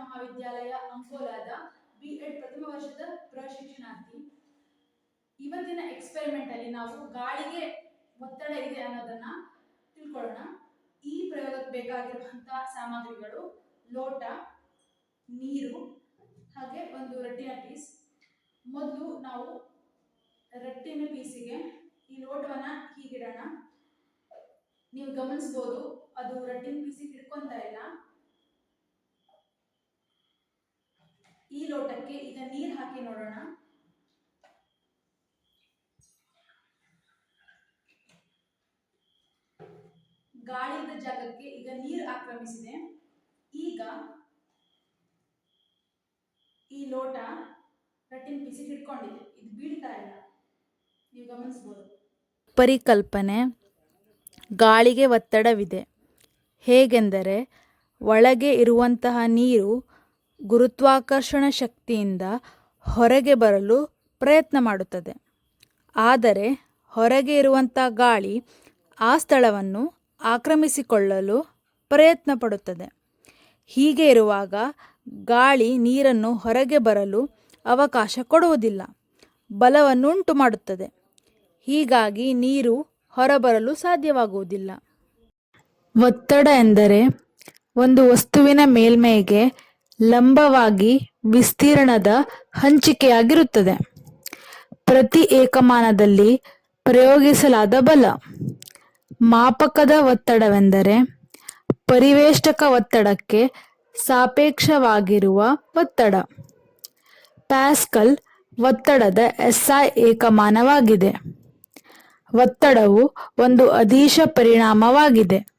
ಮಹಾವಿದ್ಯಾಲಯ ಅಂಕೋಲಾದ B Ed ಪ್ರಥಮ ವರ್ಷದ ಪ್ರಶಿಕ್ಷಣಾರ್ಥಿ. ಇವತ್ತಿನ ಎಕ್ಸ್ಪೆರಿಮೆಂಟ್ ಅಲ್ಲಿ ನಾವು ಗಾಳಿಗೆ ಒತ್ತಡ ಇದೆ ಅನ್ನೋದನ್ನ ತಿಳ್ಕೊಳ್ಳೋಣ. ಈ ಪ್ರಯೋಗಕ್ಕೆ ಬೇಕಾಗಿರುವಂತಹ ಸಾಮಗ್ರಿಗಳು ಲೋಟ, ನೀರು, ಹಾಗೆ ಒಂದು ರಟ್ಟಿನ ಪೀಸ್ ಮೊದಲು ನಾವು ರಟ್ಟಿನ ಪೀಸಿಗೆ ಈ ಲೋಟವನ್ನ ಹೀಗಿಡೋಣ. ನೀವು ಗಮನಿಸ್ಬೋದು, ಅದು ರಟ್ಟಿನ ಪೀಸಿಗೆ ಹಿಡ್ಕೊಂತ ಇಲ್ಲ. ಈ ಲೋಟಕ್ಕೆ ಈಗ ನೀರು ಹಾಕಿ ನೋಡೋಣ. ಗಾಳಿ ಇದ್ದ ಜಾಗಕ್ಕೆ ಈಗ ನೀರು ಆಕ್ರಮಿಸಿದೆ. ಈಗ ಈ ಲೋಟ ರಟ್ಟಿನ ಬಿಸಿ ಹಿಡ್ಕೊಂಡಿದೆ. ಇದು ಬೀಳ್ತಾ ಇಲ್ಲ. ನೀವು ಗಮನಿಸಬಹುದು ಪರಿಕಲ್ಪನೆ. ಗಾಳಿಗೆ ಒತ್ತಡವಿದೆ. ಹೇಗೆಂದರೆ, ಒಳಗೆ ಇರುವಂತಹ ನೀರು ಗುರುತ್ವಾಕರ್ಷಣ ಶಕ್ತಿಯಿಂದ ಹೊರಗೆ ಬರಲು ಪ್ರಯತ್ನ ಮಾಡುತ್ತದೆ. ಆದರೆ ಹೊರಗೆ ಇರುವಂಥ ಗಾಳಿ ಆ ಸ್ಥಳವನ್ನು ಆಕ್ರಮಿಸಿಕೊಳ್ಳಲು ಪ್ರಯತ್ನ ಪಡುತ್ತದೆ. ಹೀಗೆ ಇರುವಾಗ ಗಾಳಿ ನೀರನ್ನು ಹೊರಗೆ ಬರಲು ಅವಕಾಶ ಕೊಡುವುದಿಲ್ಲ. ಬಲವನ್ನುಂಟು ಮಾಡುತ್ತದೆ. ಹೀಗಾಗಿ ನೀರು ಹೊರಬರಲು ಸಾಧ್ಯವಾಗುವುದಿಲ್ಲ. ಒತ್ತಡ ಎಂದರೆ ಒಂದು ವಸ್ತುವಿನ ಮೇಲ್ಮೈಗೆ ಲಂಬವಾಗಿ ವಿಸ್ತೀರ್ಣದ ಹಂಚಿಕೆಯಾಗಿರುತ್ತದೆ. ಪ್ರತಿ ಏಕಮಾನದಲ್ಲಿ ಪ್ರಯೋಗಿಸಲಾದ ಬಲ. ಮಾಪಕದ ಒತ್ತಡವೆಂದರೆ ಪರಿವೇಷ್ಟಕ ಒತ್ತಡಕ್ಕೆ ಸಾಪೇಕ್ಷವಾಗಿರುವ ಒತ್ತಡ. ಪ್ಯಾಸ್ಕಲ್ ಒತ್ತಡದ ಎಸ್ಐ ಏಕಮಾನವಾಗಿದೆ. ಒತ್ತಡವು ಒಂದು ಅದೀಶ ಪರಿಣಾಮವಾಗಿದೆ.